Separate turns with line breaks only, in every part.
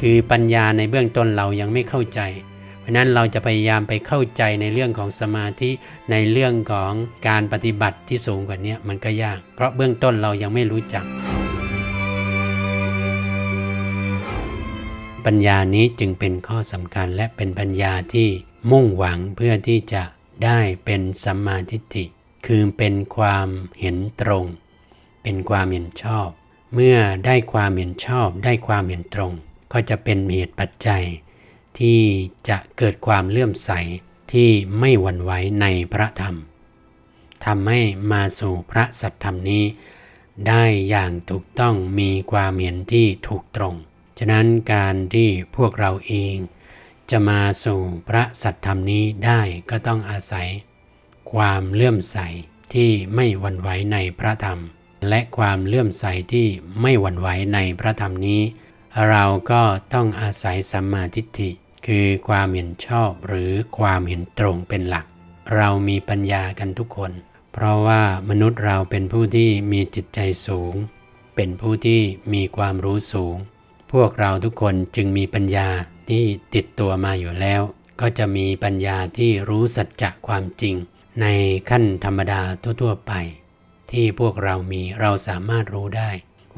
คือปัญญาในเบื้องต้นเรายังไม่เข้าใจ เพราะนั้นเราจะพยายามไปเข้าใจในเรื่องของสมาธิในเรื่องของการปฏิบัติที่สูงกว่านี้มันก็ยาก เพราะเบื้องต้นเรายังไม่รู้จัก ปัญญานี้จึงเป็นข้อสำคัญและเป็นปัญญาที่มุ่งหวังเพื่อที่จะได้เป็นสัมมาทิฏฐิ คือเป็นความเห็นตรง เป็นความเห็นชอบ เมื่อได้ความเห็นชอบ ได้ความเห็นตรง ก็จะเป็นเหตุปัจจัย ที่จะเกิดความเลื่อมใสที่ไม่หวั่นไหวในพระธรรมทำให้มาสู่พระสัทธรรมนี้ ได้อย่างถูกต้องมีความเห็นที่ถูกตรง ฉะนั้นการที่พวกเราเอง จะมาสู่พระสัทธรรมนี้ได้ก็ต้องอาศัย ความเลื่อมใสที่ไม่หวั่นไหวในพระธรรม และความเลื่อมใสที่ไม่หวั่นไหวในพระธรรมนี้ เราก็ต้องอาศัยสัมมาทิฏฐิ คือความเห็นชอบหรือความเห็นตรงเป็นหลัก เรามีปัญญากันทุกคน เพราะว่ามนุษย์เราเป็นผู้ที่มีจิตใจสูง เป็นผู้ที่มีความรู้สูง พวกเราทุกคนจึงมีปัญญาที่ติดตัวมาอยู่แล้ว ก็จะมีปัญญาที่รู้สัจจะความจริง ในขั้นธรรมดาทั่วๆไป ที่พวกเรามีเราสามารถรู้ได้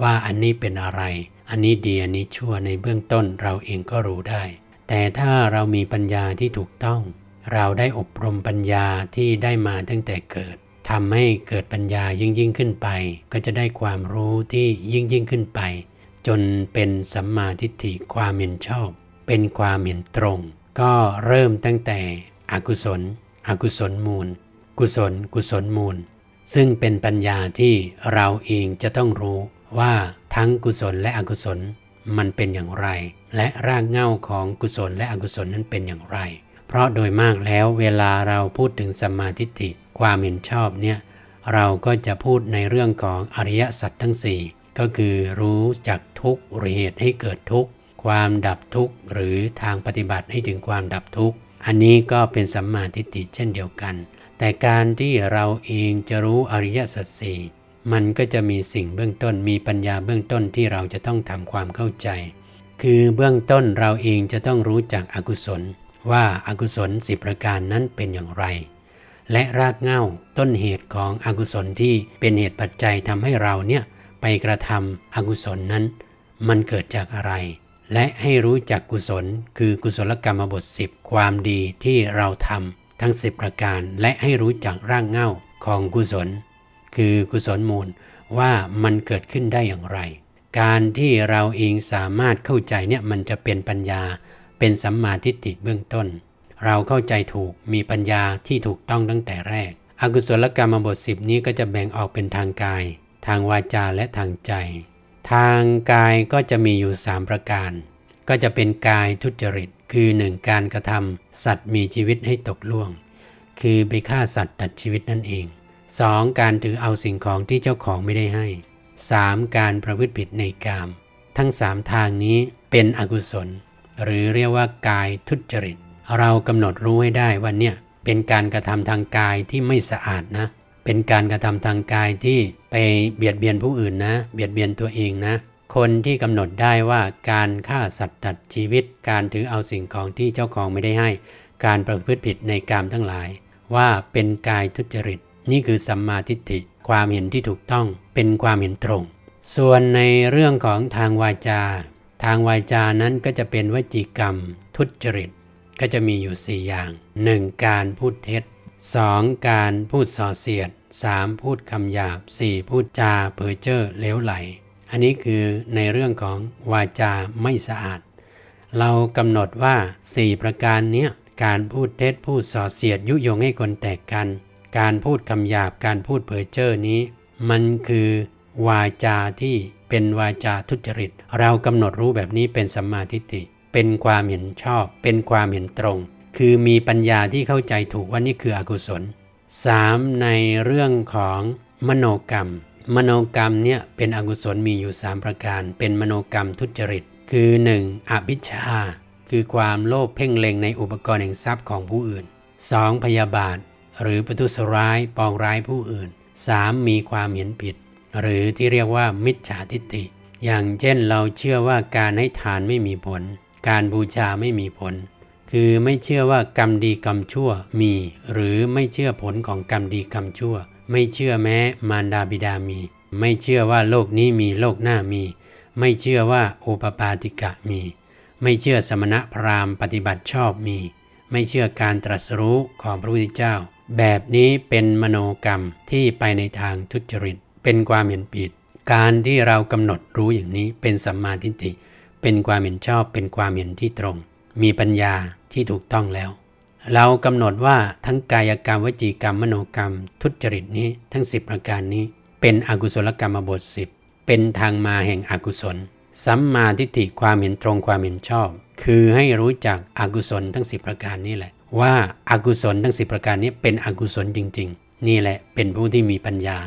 ว่าอันนี้เป็นอะไร อันนี้ดีอันนี้ชั่วในเบื้องต้นเราเองก็รู้ได้ แต่ถ้าเรามีปัญญาที่ถูกต้อง เราได้อบรมปัญญาที่ได้มาตั้งแต่เกิดทำให้เกิดปัญญายิ่งยิ่งขึ้นไป ก็จะได้ความรู้ที่ยิ่งยิ่งขึ้นไป จนเป็นสัมมาทิฏฐิความเห็นชอบ เป็นความเห็นตรง ก็เริ่มตั้งแต่อกุศล อกุศลมูล กุศล กุศลมูล ซึ่งเป็นปัญญาที่เราเองจะต้องรู้ ว่าทั้งกุศลและอกุศลมันเป็นอย่างไร และรากเหง้าของกุศลและอกุศลนั้นเป็นอย่างไร เพราะโดยมากแล้วเวลาเราพูดถึงสัมมาทิฏฐิความเห็นชอบเนี่ยเราก็จะพูดในเรื่องของอริยสัจทั้ง 4 ก็คือรู้จักทุกข์หรือเหตุให้เกิดทุกข์ความดับทุกข์หรือทางปฏิบัติให้ถึงความดับทุกข์อันนี้ก็เป็นสัมมาทิฏฐิเช่นเดียวกัน แต่การที่เราเองจะรู้อริยสัจสี่ มันก็จะมีสิ่งเบื้องต้นมีปัญญาเบื้องต้นที่เราจะต้องทำความเข้าใจ คือเบื้องต้นเราเองจะต้องรู้จักอกุศล ว่าอากุศลสิบประการนั้นเป็นอย่างไร และรากเหง้าต้นเหตุของอกุศลที่เป็นเหตุปัจจัยทำให้เราเนี่ยไปกระทำอกุศลนั้น มันเกิดจากอะไร และให้รู้จักกุศล คือกุศลกรรมบทสิบความดีที่เราทำทั้งสิบประการ และให้รู้จักรากเหง้าของกุศล คือกุศลมูลว่ามันเกิดขึ้นได้อย่างไร การที่เราเองสามารถเข้าใจเนี่ยมันจะเป็นปัญญา เป็นสัมมาทิฏฐิเบื้องต้น เราเข้าใจถูกมีปัญญาที่ถูกต้องตั้งแต่แรก อกุศลกรรมบทสิบนี้ก็จะแบ่งออกเป็นทางกาย ทางวาจาและทางใจ ทางกายก็จะมีอยู่ 3 ประการ ก็จะเป็นกายทุจริต คือ 1. การกระทำสัตว์มีชีวิตให้ตกล่วง คือไปฆ่าสัตว์ตัดชีวิตนั่นเอง 2. การถือเอาสิ่งของที่เจ้าของไม่ได้ให้ 3. การประพฤติผิดในกาม ทั้ง 3 ทางนี้เป็นอกุศล หรือเรียกว่ากายทุจริต เรากำหนดรู้ให้ได้ว่าเนี่ยเป็นการกระทำทางกายที่ไม่สะอาดนะ เป็นการกระทำทางกายที่ไปเบียดเบียนผู้อื่นนะ เบียดเบียนตัวเองนะ คนที่กำหนดได้ว่าการฆ่าสัตว์ตัดชีวิต การถือเอาสิ่งของที่เจ้าของไม่ได้ให้ การประพฤติผิดในกามทั้งหลาย ว่าเป็นกายทุจริต นี่คือสัมมาทิฏฐิความเห็นที่ถูกต้องเป็นความเห็นตรง ส่วนในเรื่องของทางวาจา ทางวาจานั้นก็จะเป็นวจีกรรม ทุจริต ก็จะมีอยู่ 4 อย่าง 1. การพูดเท็จ 2. การพูดส่อเสียด 3. พูดคำหยาบ 4. พูดจาเพ้อเจ้อเลวไหล อันนี้คือในเรื่องของวาจาไม่สะอาด เรากำหนดว่า 4 ประการนี้การพูดเท็จพูดส่อเสียดยุยงให้คนแตกกัน การพูดคำหยาบการพูดเพ้อเจ้อนี้ มันคือวาจาที่เป็นวาจาทุจริต เรากำหนดรู้แบบนี้เป็นสัมมาทิฏฐิ เป็นความเห็นชอบ เป็นความเห็นตรง คือมีปัญญาที่เข้าใจถูกว่านี่คืออกุศล 3. ในเรื่องของมโนกรรม มโนกรรมเนี่ยเป็นอกุศลมีอยู่ 3 ประการ เป็นมโนกรรมทุจริต คือ 1. อภิชา คือความโลภเพ่งเล็งในอุปกรณ์แห่งทรัพย์ของผู้อื่น 2. พยาบาท หรือประทุษร้ายปองร้ายผู้อื่น 3. มีความเห็นผิด หรือที่เรียกว่ามิจฉาทิฏฐิ อย่างเช่นเราเชื่อว่าการให้ทานไม่มีผล การบูชาไม่มีผล คือไม่เชื่อว่ากรรมดีกรรมชั่วมี หรือไม่เชื่อผลของกรรมดีกรรมชั่ว ไม่เชื่อแม้มารดาบิดามี ไม่เชื่อว่าโลกนี้มีโลกหน้ามี ไม่เชื่อว่าโอปปาติกะมี ไม่เชื่อสมณะพราหมณ์ปฏิบัติชอบมี ไม่เชื่อการตรัสรู้ของพระพุทธเจ้า แบบนี้เป็นมโนกรรมที่ไปในทางทุจริต เป็นความเห็นผิด การที่เรากำหนดรู้อย่างนี้เป็นสัมมาทิฏฐิ เป็นความเห็นชอบ เป็นความเห็นที่ตรง มีปัญญาที่ถูกต้องแล้ว เรากำหนดว่าทั้งกายกรรมวจีกรรมมโนกรรม ทุจริตนี้ทั้ง 10 ประการนี้ เป็นอกุศลกรรมบทสิบเป็นทางมาแห่งอกุศล สัมมาทิฏฐิความเห็นตรงความเห็นชอบ คือให้รู้จักอกุศลทั้ง 10 ประการนี้แหละ ว่าอากุศลทั้ง10ประการนี้เป็นอกุศลจริง ๆ นี่แหละเป็นผู้ที่มีปัญญา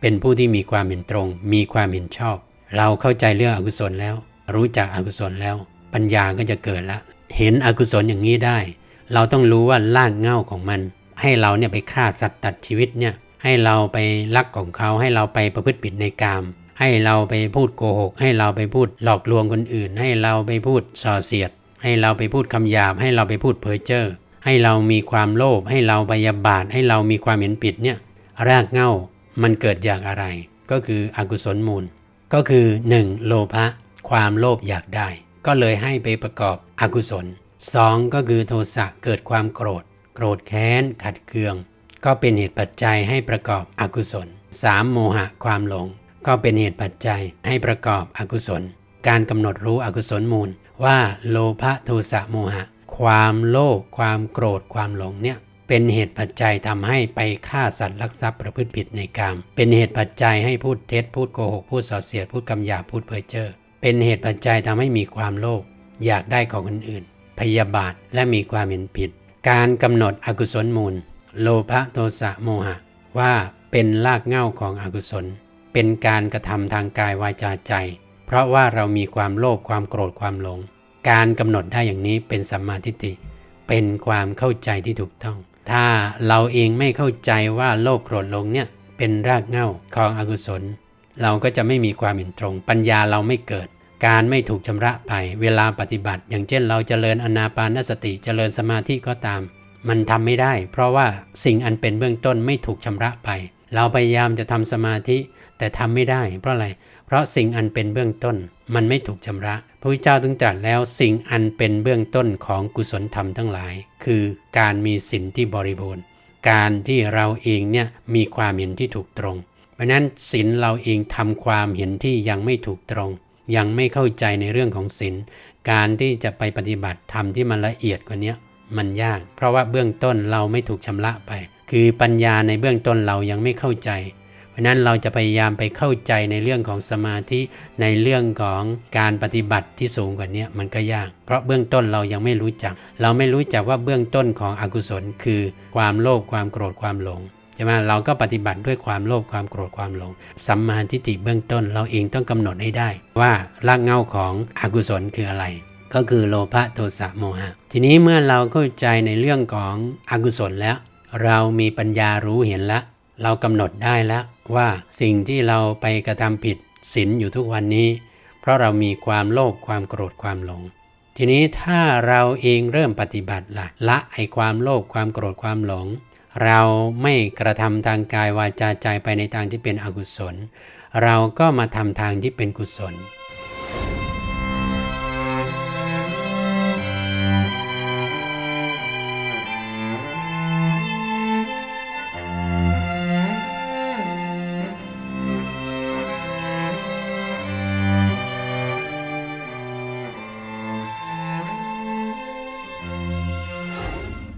เป็นผู้ที่มีความเห็นตรง มีความเห็นชอบ เราเข้าใจเรื่องอกุศลแล้ว รู้จักอกุศลแล้ว ปัญญาก็จะเกิดละ เห็นอกุศลอย่างนี้ได้ เราต้องรู้ว่าลากเง้าของมัน ให้เราเนี่ยไปฆ่าสัตว์ตัดชีวิตเนี่ยให้เราไปลักของเขาให้เราไปประพฤติผิดในกาม ให้เราไปพูดโกหก ให้เราไปพูดหลอกลวงคนอื่น ให้เราไปพูดส่อเสียด ให้เราไปพูดคำหยาบ ให้เราไปพูดเพ้อเจ้อ ให้เรามีความโลภให้เราพยาบาทให้เรามีความเห็นผิดเนี่ยรากเง้ามันเกิดจากอะไร ก็คืออกุศลมูล ก็คือ 1. โลภะความโลภอยากได้ ก็เลยให้ไปประกอบอกุศล 2. ก็คือโทสะเกิดความโกรธ โกรธแค้น ขัดเคือง ก็เป็นเหตุปัจจัยให้ประกอบอกุศล 3. โมหะความหลง ก็เป็นเหตุปัจจัยให้ประกอบอกุศล การกำหนดรู้อกุศลมูลว่าโลภะโทสะโมหะ ความโลภความโกรธความหลงเนี่ยเป็นเหตุปัจจัยทำให้ไปฆ่าสัตว์ลักทรัพย์ประพฤติผิดในกามเป็นเหตุปัจจัยให้พูดเท็จพูดโกหกพูดส่อเสียดพูดคำหยาพูดเพ้อเจ้อเป็นเหตุปัจจัยทำให้มีความโลภอยากได้ของคนอื่น พยาบาทและมีความเห็นผิด การกำหนดอกุศลมูล โลภะโทสะโมหะ ว่าเป็นรากเหง้าของอกุศล เป็นการกระทำทางกายวาจาใจ เพราะว่าเรามีความโลภความโกรธความหลง การกำหนดได้อย่างนี้เป็นสัมมาทิฏฐิเป็นความเข้าใจที่ถูกต้อง ถ้าเราเองไม่เข้าใจว่าโลภโกรธลงเนี่ยเป็นรากเหง้าของอกุศล เราก็จะไม่มีความเห็นตรง ปัญญาเราไม่เกิด การไม่ถูกชำระไปเวลาปฏิบัติ อย่างเช่นเราจเจริญอนาปานสติเจริญสมาธิก็ตาม มันทำไม่ได้ เพราะว่าสิ่งอันเป็นเบื้องต้นไม่ถูกชำระไป เราพยายามจะทำสมาธิแต่ทำไม่ได้ เพราะอะไรเพราะสิ่งอันเป็นเบื้องต้น มันไม่ถูกชำระ พระพุทธเจ้าถึงตรัสแล้วสิ่งอันเป็นเบื้องต้นของกุศลธรรมทั้งหลาย คือการมีศีลที่บริบูรณ์ การที่เราเองเนี่ยมีความเห็นที่ถูกตรง เพราะนั้นศีลเราเองทำความเห็นที่ยังไม่ถูกตรง ยังไม่เข้าใจในเรื่องของศีลการที่จะไปปฏิบัติธรรมที่มันละเอียดกว่านี้มันยาก เพราะว่าเบื้องต้นเราไม่ถูกชำระไป คือปัญญาในเบื้องต้นเรายังไม่เข้าใจ เพราะนั้นเราจะพยายามไปเข้าใจในเรื่องของสมาธิในเรื่องของการปฏิบัติที่สูงกว่านี้มันก็ยาก เพราะเบื้องต้นเรายังไม่รู้จัก เราไม่รู้จักว่าเบื้องต้นของอกุศล คือความโลภความโกรธความหลงใช่ไหมเราก็ปฏิบัติด้วยความโลภความโกรธความหลงสัมมาทิฏฐิเบื้องต้นเราเองต้องกำหนดให้ได้ ว่ารากเหง้าของอกุศลคืออะไร ก็คือโลภะโทสะโมหะ ทีนี้เมื่อเราเข้าใจในเรื่องของอกุศลแล้ว เรามีปัญญารู้เห็นแล้วเรากำหนดได้แล้ว ว่าสิ่งที่เราไปกระทำผิดศีลอยู่ทุกวันนี้ เพราะเรามีความโลภความโกรธความหลง ทีนี้ถ้าเราเองเริ่มปฏิบัติละละไอความโลภความโกรธความหลง เราไม่กระทำทางกายวาจาใจไปในทางที่เป็นอกุศล เราก็มาทำทางที่เป็นกุศล